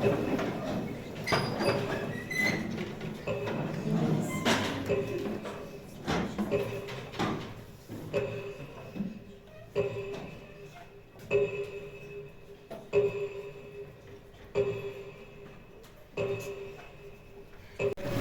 Thank you.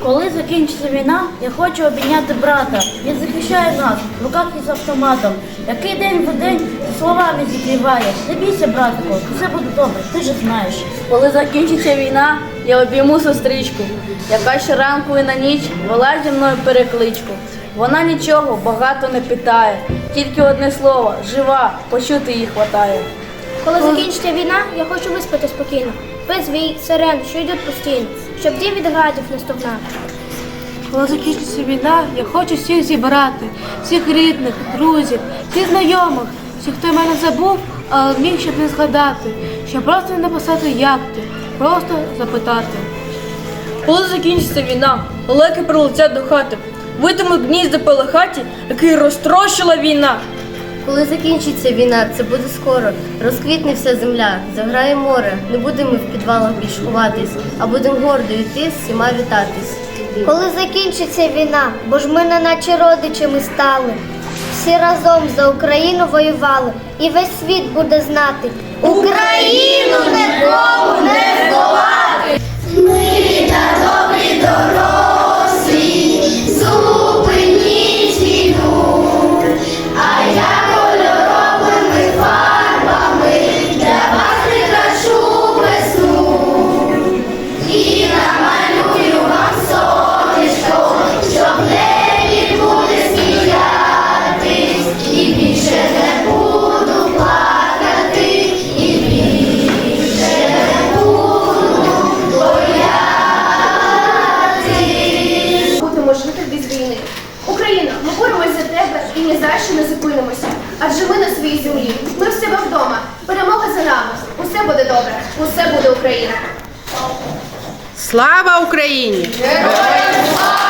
Коли закінчиться війна, я хочу обійняти брата. Він захищає нас в руках із автоматом. Який день в день словами зігріває. Не бійся, братику, все буде добре, ти ж знаєш. Коли закінчиться війна, я обійму сестричку, яка щоранку і на ніч вела зі мною перекличку. Вона нічого багато не питає, тільки одне слово жива, почути її хватає. Коли закінчиться війна, я хочу виспати спокійно. Без вій, сирен, що йдуть постійно, щоб дім від градів не стогнав. Коли закінчиться війна, я хочу всіх зібрати, всіх рідних, друзів, всіх знайомих, всіх, хто мене забув, але міг щоб не згадати, щоб просто не написати як ти, просто запитати. Коли закінчиться війна, лелеки прилетять до хати. Витимуть гнізда хаті, який розтрощила війна. Коли закінчиться війна, це буде скоро. Розквітне вся земля, заграє море. Не будемо в підвалах більш ховатись, а будемо гордо йти всіма вітатись. Коли закінчиться війна, бо ж ми не наче родичами стали. Всі разом за Україну воювали, і весь світ буде знати. Україну будемо жити без війни. Україна, ми боремось за тебе і ні за що не зупинимося. Адже ми на своїй землі. Ми в себе вдома. Перемога за нами. Усе буде добре. Усе буде Україна. Слава Україні! Героям слава!